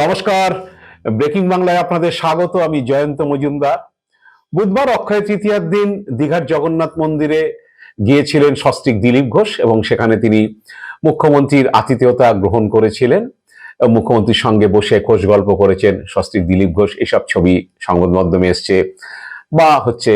নমস্কার। ব্রেকিং বাংলায় আপনাদের স্বাগত, আমি জয়ন্ত মজুমদার। বুধবার অক্ষয় তৃতীয়ার দিন দীঘার জগন্নাথ মন্দিরে গিয়েছিলেন সস্ত্রিক দিলীপ ঘোষ এবং সেখানে তিনি মুখ্যমন্ত্রীর আতিথেয়তা গ্রহণ করেছিলেন। মুখ্যমন্ত্রীর সঙ্গে বসে খোশ গল্প করেছেন সস্ত্রিক দিলীপ ঘোষ। এসব ছবি সংবাদ মাধ্যমে এসছে বা হচ্ছে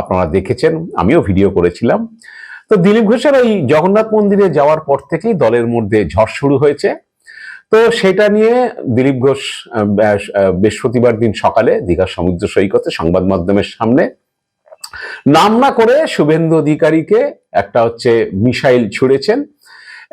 আপনারা দেখেছেন, আমিও ভিডিও করেছিলাম। তো দিলীপ ঘোষের ওই জগন্নাথ মন্দিরে যাওয়ার পর থেকেই দলের মধ্যে ঝড় শুরু হয়েছে। তো সেটা নিয়ে দিলীপ ঘোষ বৃহস্পতিবার দিন সকালে দীঘার সমুদ্র সৈকতে সংবাদ মাধ্যমের সামনে নাম না করে শুভেন্দু অধিকারীকে একটা হচ্ছে মিসাইল ছুড়েছেন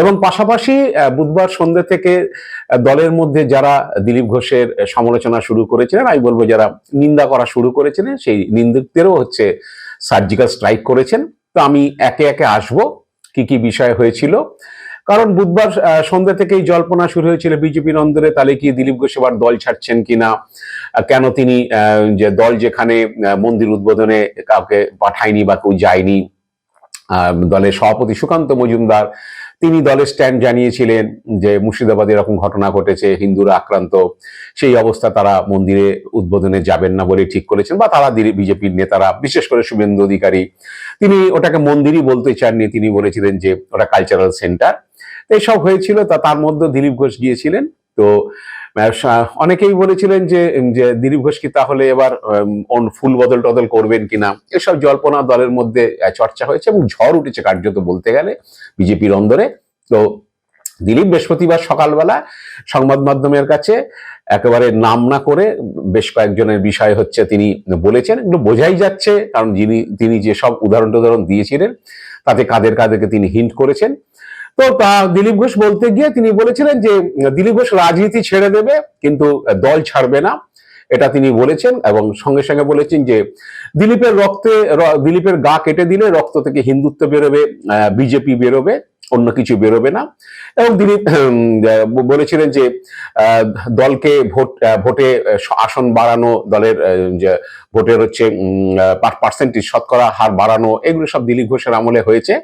এবং পাশাপাশি বুধবার সন্ধ্যে থেকে দলের মধ্যে যারা দিলীপ ঘোষের সমালোচনা শুরু করেছিলেন, আমি বলব যারা নিন্দা করা শুরু করেছিলেন, সেই নিন্দুকদেরও হচ্ছে সার্জিক্যাল স্ট্রাইক করেছেন। তো আমি একে একে আসব, কি কি বিষয় হয়েছিল কারণ বুধবার সন্ধ্যা থেকেই জল্পনা শুরু হয়েছিল বিজেপি নন্দরে তাহলে কি দিলীপ ঘোষ এবার দল ছাড়ছেন কিনা? কেন তিনি যে দল যেখানে মন্দির উদ্বোধনে কাউকে পাঠায়নি বা কেউ যায়নি? দলের সভাপতি সুকান্ত মজুমদার, তিনি দলের স্ট্যান্ড জানিয়েছিলেন যে মুর্শিদাবাদে এরকম ঘটনা ঘটেছে, হিন্দুরা আক্রান্ত, সেই অবস্থা তারা মন্দিরে উদ্বোধনে যাবেন না বলে ঠিক করেছেন বা তারা বিজেপির নেতারা, বিশেষ করে শুভেন্দু অধিকারী। তিনি ওটাকে মন্দিরই বলতে চাননি, তিনি বলেছিলেন যে ওটা কালচারাল সেন্টার এইসব হয়েছিল, তা তার মধ্যে দিলীপ ঘোষ গিয়েছিলেন। তো অনেকেই বলেছিলেন যে যে দিলীপ ঘোষ কি তাহলে এবার ফুল বদল টদল করবেন কিনা? এসব জল্পনা দলের মধ্যে চর্চা হয়েছে এবং ঝড় উঠেছে কার্যত বলতে গেলে বিজেপির অন্দরে। তো, দিলীপ বৃহস্পতিবার সকালবেলা সংবাদ মাধ্যমের কাছে একেবারে নাম না করে বেশ কয়েকজনের বিষয় হচ্ছে তিনি বলেছেন। একটু বোঝাই যাচ্ছে, কারণ যিনি, তিনি যে সব উদাহরণ টুদাহরণ দিয়েছিলেন, তাতে কাদের কাদেরকে তিনি হিন্ট করেছেন। তো দিলীপ ঘোষ বলতে গিয়ে তিনি বলেছিলেন যে, দিলীপ ঘোষ রাজনীতি ছেড়ে দেবে, কিন্তু দল ছাড়বে না। এটা তিনি বলেছেন এবং সঙ্গে সঙ্গে বলেছেন যে, দিলীপের রক্তে দিলীপের গা কেটে দিলে রক্ত থেকে হিন্দুত্ব বেরোবে বিজেপি বেরোবে, অন্য কিছু বেরোবে না। এবং দিলীপ বলেছিলেন যে দলকে ভোট ভোটে আসন বাড়ানো, দলের যে, ভোটের হচ্ছে পার্সেন্টেজ শতকরা হার বাড়ানো, এগুলো সব দিলীপ ঘোষের আমলে হয়েছে।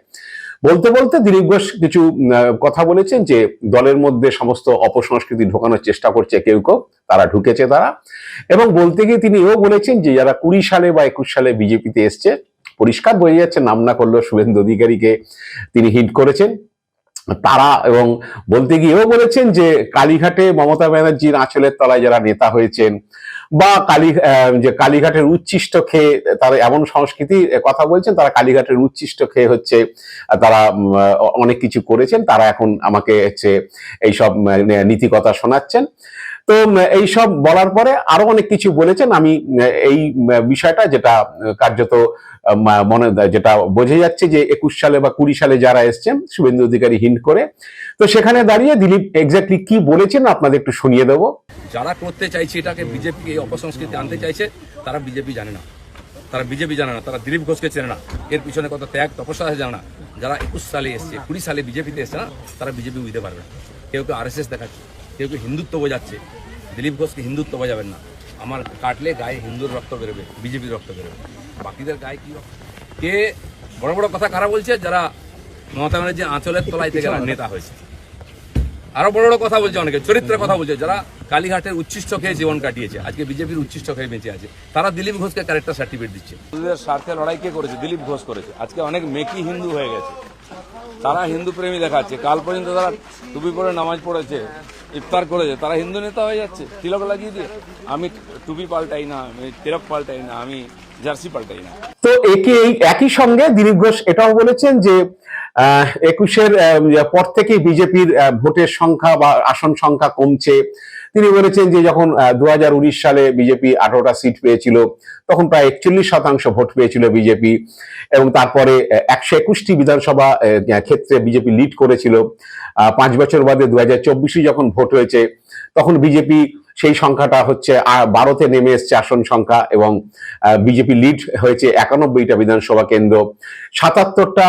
বলতে বলতে দিলীপ ঘোষ কিছু কথা বলেছেন যে দলের মধ্যে সমস্ত অপসংস্কৃতি ঢোকানোর চেষ্টা করছে কেউ কেউ, তারা ঢুকেছে তারা। এবং বলতে গিয়ে তিনি এও বলেছেন যে যারা কুড়ি সালে বা একুশ সালে বিজেপিতে এসছে, পরিষ্কার বোঝা যাচ্ছে নাম না করলেও শুভেন্দু অধিকারীকে তিনি হিট করেছেন। তারা এবং বলতে গিয়েও বলেছেন যে কালীঘাটে মমতা ব্যানার্জির আঁচলের তলায় যারা নেতা হয়েছেন বা কালী যে কালীঘাটের উচ্ছিষ্ট খেয়ে তারা এমন সংস্কৃতি কথা বলছেন, তারা কালীঘাটের উচ্ছিষ্ট খেয়ে হচ্ছে, তারা অনেক কিছু করেছেন। তারা এখন আমাকে হচ্ছে এইসব নীতিকথা শোনাচ্ছেন। তো এইসব বলার পরে আরও অনেক কিছু বলেছেন। আমি এই বিষয়টা যেটা কার্যত মনে, যেটা বোঝা যাচ্ছে যে একুশ সালে বা কুড়ি সালে যারা এসছেন, শুভেন্দু অধিকারী হিন্ট করে। তো সেখানে দাঁড়িয়ে দিলীপ এক্স্যাক্টলি কি বলেছেন আপনাদের একটু শুনিয়ে দেবো। যারা করতে চাইছে এটাকে বিজেপি, এই অপসংস্কৃতি আনতে চাইছে, তারা বিজেপি জানে না। তারা বিজেপি জানে না, তারা দিলীপ ঘোষকে চেনে না। এর পিছনে কত ত্যাগ, তপস্যা জানে না। যারা একুশ সালে এসছে, কুড়ি সালে বিজেপিতে এসছে না, তারা বিজেপি বুঝতে পারবে না। কেউ কেউ আরএসএস দেখাচ্ছে, কেউ কেউ হিন্দুত্ব বোঝাচ্ছে। দিলীপ ঘোষকে হিন্দুত্ব বোঝাবেন না। আমার কাটলে গায়ে হিন্দুর রক্ত বেরোবে, বিজেপির রক্ত বেরোবে। বাকিদের গায়ে কি? কে বড় বড় কথা কারা বলছে? যারা মমতা ব্যানার্জি আঁচলের তলায় থেকে নেতা হয়েছে। আরও বড় বড় কথা বলছে অনেকে চরিত্রের কথা বলছে। যারা কালীঘাটের উচ্ছিষ্ট খেয়ে জীবন কাটিয়েছে আজকে বিজেপির উচ্ছিষ্ট খেয়ে বেঁচে আছে তারা দিলীপ ঘোষকে ক্যারেক্টার সার্টিফিকেট দিচ্ছে। স্বার্থে লড়াই কে করেছে? দিলীপ ঘোষ করেছে। আজকে অনেক মেকি হিন্দু হয়ে গেছে। তারা হিন্দু প্রেমী দেখাচ্ছে। কাল পর্যন্ত তারা টুপি পরে নামাজ পড়েছে। ইফতার করেছে, তারা হিন্দু নেতা হয়ে যাচ্ছে, তিলক লাগিয়ে দিয়ে। আমি টুপি পাল্টাই না, আমি তিলক পাল্টাই না, আমি জার্সি পাল্টাই না। তো একে এই একই সঙ্গে দিলীপ ঘোষ এটাও বলেছেন যে একুশের পর থেকে বিজেপির ভোটের সংখ্যা বা আসন সংখ্যা কমছে। তিনি বলেছেন যে যখন দু হাজার উনিশ সালে বিজেপি আঠারোটা সিট পেয়েছিল, তখন প্রায় একচল্লিশ শতাংশ ভোট পেয়েছিল বিজেপি এবং তারপরে একশো একুশটি বিধানসভা ক্ষেত্রে বিজেপি লিড করেছিল। পাঁচ বছর বাদে দু হাজার যখন ভোট হয়েছে, তখন বিজেপি সেই সংখ্যাটা হচ্ছে বারোতে নেমে এসছে আসন সংখ্যা এবং বিজেপি লিড হয়েছে একানব্বইটা বিধানসভা কেন্দ্র। সাতাত্তরটা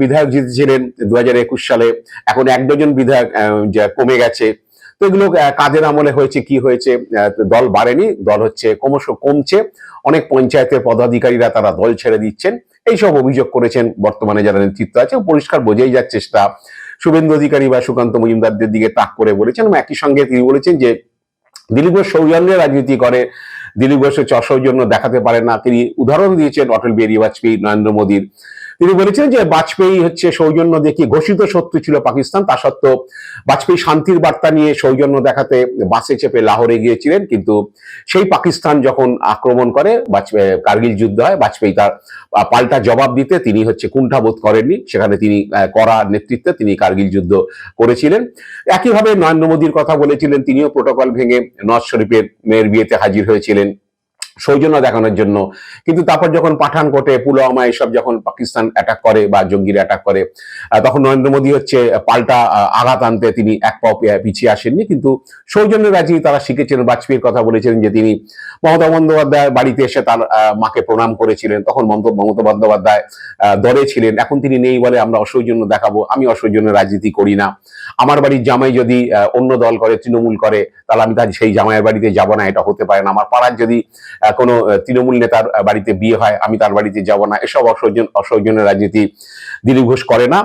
বিধায়ক জিতেছিলেন দু সালে। এখন এক ডজন বিধায়ক কমে গেছে। তো এগুলো কাদের আমলে হয়েছে, কি হয়েছে দল বাড়েনি, দল হচ্ছে ক্রমশ কমছে, অনেক পঞ্চায়েতের পদাধিকারীরা তারা দল ছেড়ে দিচ্ছেন, এইসব অভিযোগ করেছেন বর্তমানে যারা নেতৃত্ব আছে পরিষ্কার বোঝাই যাচ্ছে সেটা শুভেন্দু অধিকারী বা সুকান্ত মজুমদারদের দিকে তাক করে বলেছেন এবং একই সঙ্গে তিনি বলেছেন যে দিলীপ ঘোষ সৌজন্যের রাজনীতি করে, দিলীপ ঘোষ হচ্ছে অসৌজন্য দেখাতে পারে না, তিনি উদাহরণ দিয়েছেন অটল বিহারী বাজপেয়ী, নরেন্দ্র মোদীর। তিনি বলেছেন যে বাজপেয়ী হচ্ছে সৌজন্য দেখিয়ে ঘোষিত শত্রু ছিল পাকিস্তান, তা সত্ত্বেও বাজপেয়ী শান্তির বার্তা নিয়ে সৌজন্য দেখাতে বাসে চেপে লাহোরে গিয়েছিলেন, কিন্তু সেই পাকিস্তান যখন আক্রমণ করে, বাজপেয়ী, কার্গিল যুদ্ধ হয়, বাজপেয়ী তার পাল্টা জবাব দিতে তিনি হচ্ছে কুণ্ঠাবোধ করেননি। সেখানে তিনি কড়া নেতৃত্বে তিনি কার্গিল যুদ্ধ করেছিলেন। একইভাবে নরেন্দ্র মোদীর কথা বলেছিলেন, তিনিও প্রোটোকল ভেঙে নওয়াজ শরীফের মেয়ের বিয়েতে হাজির হয়েছিলেন। সৌজন্য দেখানোর জন্য। কিন্তু তারপর যখন পাঠানকোটে পুলওয়ামা এসব যখন পাকিস্তান অ্যাটাক করে বা জঙ্গিরা অ্যাটাক করে তখন নরেন্দ্র মোদী হচ্ছে পাল্টা আঘাত আনতে তিনি এক পাও পিছিয়ে আসেননি। কিন্তু সৌজন্যের রাজি, তারা শিখেছিলেন, বাজপেয়ীর কথা বলেছিলেন যে তিনি মমতা বন্দ্যোপাধ্যায় বাড়িতে এসে তার মাকে প্রণাম করেছিলেন। তখন মমতা বন্দ্যোপাধ্যায় দরে ছিলেন। এখন তিনি নেই বলে আমরা অসৌজন্য দেখাবো। আমি অসৌজন্য রাজনীতি করি না। আমার বাড়ির জামাই যদি অন্য দল করে, তৃণমূল করে, তাহলে আমি তার সেই জামাইয়ের বাড়িতে যাব না, এটা হতে পারে না। আমার পাড়ার যদি কোনো তৃণমূল নেতার বাড়িতে বিয়ে হয়, আমি তার বাড়িতে যাব না, এসব অসৌজন অসৌজনের রাজনীতি দিলীপ ঘোষ করে না।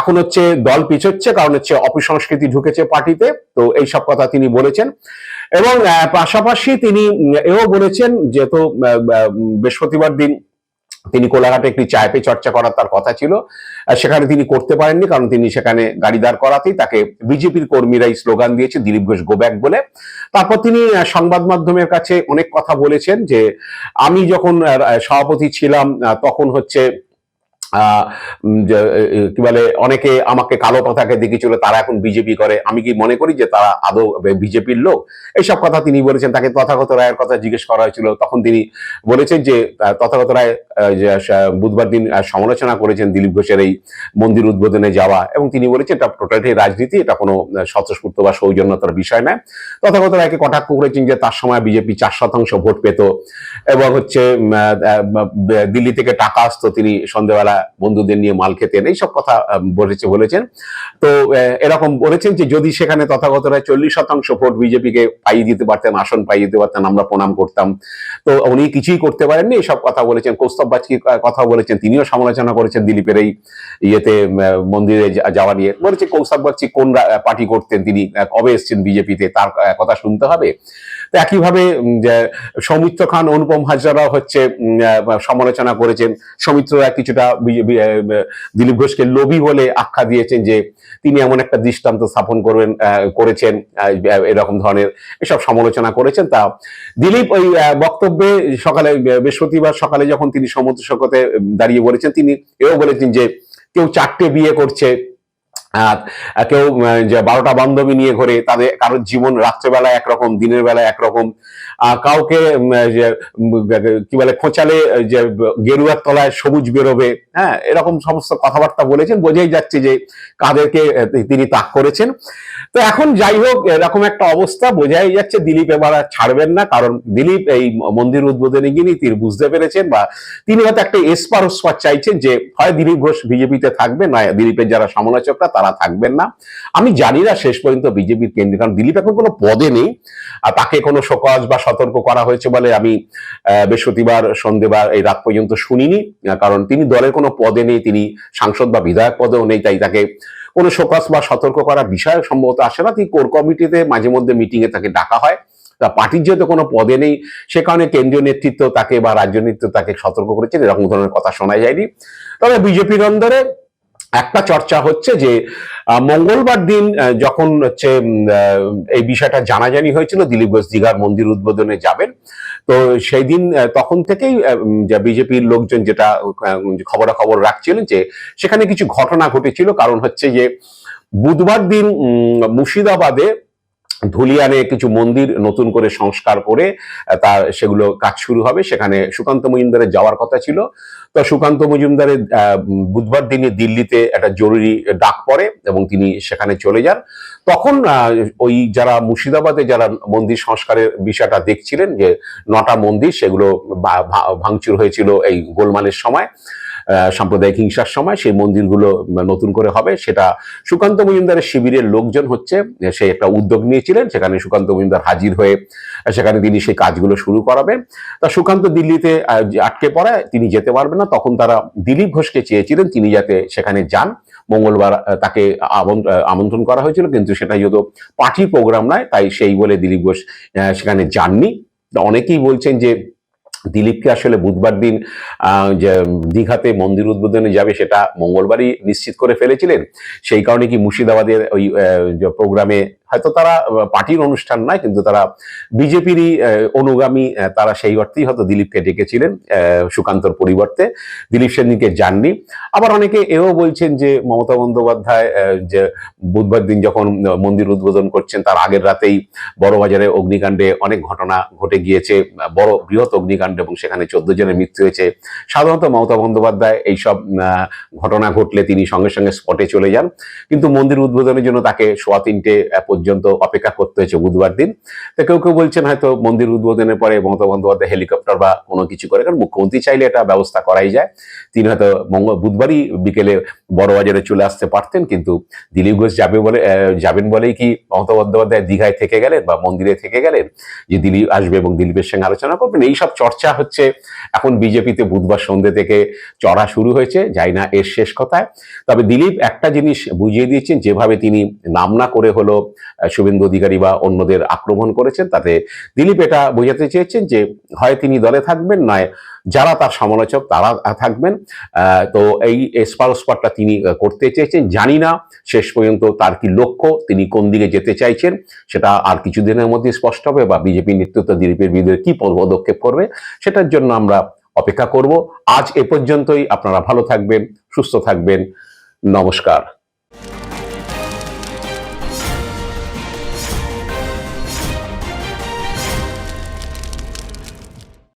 এখন হচ্ছে দল পিছোচ্ছে, কারণ হচ্ছে অপসংস্কৃতি ঢুকেছে পার্টিতে, তো এই সব কথা তিনি বলেছেন। এবং পাশাপাশি তিনি এও বলেছেন যেহেতু বৃহস্পতিবার দিন তিনি কোলাঘাটে একটি চায় পে চর্চা করার তার কথা ছিল। সেখানে তিনি করতে পারেননি কারণ তিনি সেখানে গাড়ি দাঁড় করাতেই তাকে বিজেপির কর্মীরাই স্লোগান দিয়েছে, দিলীপ ঘোষ গো ব্যাক বলে। তারপর তিনি সংবাদ মাধ্যমের কাছে অনেক কথা বলেছেন যে, আমি যখন সভাপতি ছিলাম তখন হচ্ছে কি বলে, অনেকে আমাকে কালো পতাকে দেখিয়েছিল তারা এখন বিজেপি করে। আমি কি মনে করি যে তারা আদৌ বিজেপির লোক? এইসব কথা তিনি বলেছেন। তাকে তথাগত রায়ের কথা জিজ্ঞেস করা হয়েছিল। তখন তিনি বলেছেন যে তথাগত রায় বুধবার দিন সমালোচনা করেছেন দিলীপ ঘোষের এই মন্দির উদ্বোধনে যাওয়া। এবং তিনি বলেছেন, এটা টোটালি রাজনীতি, এটা কোনো স্বতঃস্ফূর্ত বা সৌজন্যতার বিষয় নয়। তথাগত রায়কে কটাক্ষ করেছেন যে, তার সময় বিজেপি চার শতাংশ ভোট পেত। এবং হচ্ছে দিল্লি থেকে টাকা আসতো। তিনি সন্ধ্যেবেলা বন্ধুদের নিয়ে মাল খেতেন এইসব কথা বলেছে, বলেছেন। তো এরকম বলেছেন যে যদি সেখানে তথাগত রায় চল্লিশ শতাংশ ভোট বিজেপিকে পাইয়ে দিতে পারতেন, আসন পাইয়ে দিতে পারতেন, আমরা প্রণাম করতাম। তো উনি কিছুই করতে পারেননি এসব কথা বলেছেন। কৌস্তব বাজকি কথা বলেছেন, তিনিও সমালোচনা করেছেন দিলীপের এই ইয়েতে মন্দিরে যাওয়া নিয়ে। বলেছে কৌস্তব বাগচি কোন পার্টি করতেন তিনি কবে এসছেন বিজেপিতে, তার কথা শুনতে হবে। তো একইভাবে সৌমিত্র খান, অনুপম হাজরা হচ্ছে সমালোচনা করেছেন। সৌমিত্র রায় কিছুটা দিলীপ ঘোষকে লোভী বলে আখ্যা দিয়েছেন যে তিনি এমন একটা দৃষ্টান্ত স্থাপন করবেন করেছেন এরকম ধরনের এসব সমালোচনা করেছেন। তা দিলীপ ওই বক্তব্যে সকালে বৃহস্পতিবার সকালে যখন তিনি সমুদ্র সৈকতে দাঁড়িয়ে বলেছেন, তিনি এও বলেছেন যে কেউ চারটে বিয়ে করছে আর কেউ বারোটা বান্ধবী নিয়ে ঘরে তাদের কারোর জীবন রাত্রেবেলা একরকম দিনের বেলা একরকম কাউকে কি বলে, খোঁচালে যে, গেরুয়ার তলায় সবুজ বেরোবে হ্যাঁ এরকম সমস্ত কথাবার্তা বলেছেন, বোঝাই যাচ্ছে যে কাদেরকে তিনি তাক করেছেন। তো এখন যাই হোক, এরকম একটা অবস্থা, বোঝাই যাচ্ছে দিলীপ এবার ছাড়বেন না, কারণ দিলীপ এই মন্দির উদ্বোধনে গিয়ে তিনি বুঝতে পেরেছেন, বা তিনি হয়তো একটা এসপার ওসপার চাইছেন যে, হয় দিলীপ ঘোষ বিজেপিতে থাকবে না দিলীপের যারা সমালোচকরা, তারা থাকবেন না। আমি জানি না শেষ পর্যন্ত বিজেপির কেন্দ্রে কারণ দিলীপ এখন কোনো পদে নেই, আর তাকে কোনো শোকজ বা সতর্ক করা হয়েছে বলে আমি বৃহস্পতিবার সন্ধে বা এই রাত পর্যন্ত শুনিনি কারণ তিনি দলের কোনো পদে নেই, তিনি সাংসদ বা বিধায়ক পদেও নেই, তাই তাকে কোনো শোকজ বা সতর্ক করার বিষয় সম্ভবত আসে না। তিনি কোর কমিটিতে মাঝে মধ্যে মিটিংয়ে তাকে ডাকা হয়। তা পার্টির যেহেতু কোনো পদে নেই, সে কারণে কেন্দ্রীয় নেতৃত্ব তাকে বা রাজ্য নেতৃত্ব তাকে সতর্ক করেছেন, এরকম ধরনের কথা শোনা যায়নি। তবে বিজেপির অন্দরে একটা চর্চা হচ্ছে যে মঙ্গলবার দিন যখন হচ্ছে এই বিষয়টা জানাজানি হয়েছিল, দিলীপ ঘোষ দিঘার মন্দির উদ্বোধনে যাবেন, তো সেই দিন তখন থেকেই বিজেপির লোকজন যেটা খবরাখবর রাখছিলেন যে, সেখানে কিছু ঘটনা ঘটেছিল। কারণ হচ্ছে যে, বুধবার দিন মুর্শিদাবাদে ধুলিয়ানে কিছু মন্দির নতুন করে সংস্কার করে তার সেগুলো কাজ শুরু হবে। সেখানে সুকান্ত মজুমদারের যাওয়ার কথা ছিল। তো সুকান্ত মজুমদারের বুধবার দিনে দিল্লিতে একটা জরুরি ডাক পড়ে এবং তিনি সেখানে চলে যান। তখন ওই যারা মুর্শিদাবাদে যারা মন্দির সংস্কারের বিষয়টা দেখছিলেন যে নটা মন্দির, সেগুলো ভাঙচুর হয়েছিল এই গোলমালের সময়। সাম্প্রদায়িক হিংসার সময় সেই মন্দিরগুলো নতুন করে হবে। সেটা সুকান্ত মজুমদারের শিবিরের লোকজন হচ্ছে, সে একটা উদ্যোগ নিয়েছিলেন, সেখানে সুকান্ত মজুমদার হাজির হয়ে সেখানে তিনি সেই কাজগুলো শুরু করাবেন। তা সুকান্ত দিল্লিতে আটকে পড়ায় তিনি যেতে পারবেন না। তখন তারা দিলীপ ঘোষকে চেয়েছিলেন তিনি যাতে সেখানে যান। মঙ্গলবার তাকে আমন- আমন্ত্রণ করা হয়েছিল, কিন্তু সেটা যেহেতু পার্টি প্রোগ্রাম নয়, তাই সেই বলে দিলীপ ঘোষ সেখানে যাননি। অনেকেই বলছেন যে দিলীপকে আসলে বুধবার দিন দীঘাতে মন্দির উদ্বোধনে যাবে সেটা মঙ্গলবারই নিশ্চিত করে ফেলেছিলেন। সেই কারণে কি মুর্শিদাবাদের ওই প্রোগ্রামে হয়তো তারা পার্টির অনুষ্ঠান নয় কিন্তু তারা বিজেপিরই অনুগামী তারা সেই অর্থেই হয়তো দিলীপকে ডেকেছিলেন সুকান্তর পরিবর্তে। দিলীপ সেদিনকে যাননি। আবার অনেকে এও বলছেন যে মমতা বন্দ্যোপাধ্যায় যে বুধবার দিন যখন মন্দির উদ্বোধন করছেন তার আগের রাতেই বড়বাজারে অগ্নিকাণ্ডে অনেক ঘটনা ঘটে গিয়েছে বড় বৃহৎ অগ্নিকাণ্ড এবং সেখানে চোদ্দ জনের মৃত্যু হয়েছে। সাধারণত মমতা বন্দ্যোপাধ্যায় এইসব ঘটনা ঘটলে তিনি সঙ্গে সঙ্গে স্পটে চলে যান। কিন্তু মন্দির উদ্বোধনের জন্য তাকে সোয়া তিনটে আহ, পর্যন্ত অপেক্ষা করতে হয়েছে বুধবার দিন। তো কেউ কেউ বলছেন হয়তো মন্দির উদ্বোধনের পরে মমতা বন্দ্যোপাধ্যায় হেলিকপ্টার বা কোনো কিছু করে। কারণ মুখ্যমন্ত্রী চাইলে এটা ব্যবস্থা করাই যায়। তিনি হয়তো মঙ্গল বুধবারই বিকেলে বড়বাজারে চলে আসতে পারতেন, কিন্তু দিলীপ ঘোষ যাবে বলে যাবেন বলেই কি মমতা বন্দ্যোপাধ্যায় দীঘায় থেকে গেলেন বা মন্দিরে থেকে গেলেন? যে দিলীপ আসবে এবং দিলীপের সঙ্গে আলোচনা করবেন। এইসব চর্চা হচ্ছে এখন বিজেপিতে বুধবার সন্ধ্যে থেকে চড়া শুরু হয়েছে, যাই না এর শেষ কথায়। তবে দিলীপ একটা জিনিস বুঝিয়ে দিয়েছেন, যেভাবে তিনি নাম না করে হলো শুভেন্দু অধিকারী বা অন্যদের আক্রমণ করেছেন, তাতে দিলীপ এটা বোঝাতে চেয়েছেন যে হয় তিনি দলে থাকবেন, নয় যারা তার সমালোচক তারা থাকবেন। তো এই স্পারস্পারটা তিনি করতে চেয়েছেন। জানি না শেষ পর্যন্ত তার কি লক্ষ্য, তিনি কোন দিকে যেতে চাইছেন, সেটা আর কিছুদিনের মধ্যে স্পষ্ট হবে বা বিজেপি নেতৃত্ব দিলীপের বিরুদ্ধে কি পদক্ষেপ করবে, সেটার জন্য আমরা অপেক্ষা করব। আজ এ পর্যন্তই, আপনারা ভালো থাকবেন, সুস্থ থাকবেন, নমস্কার।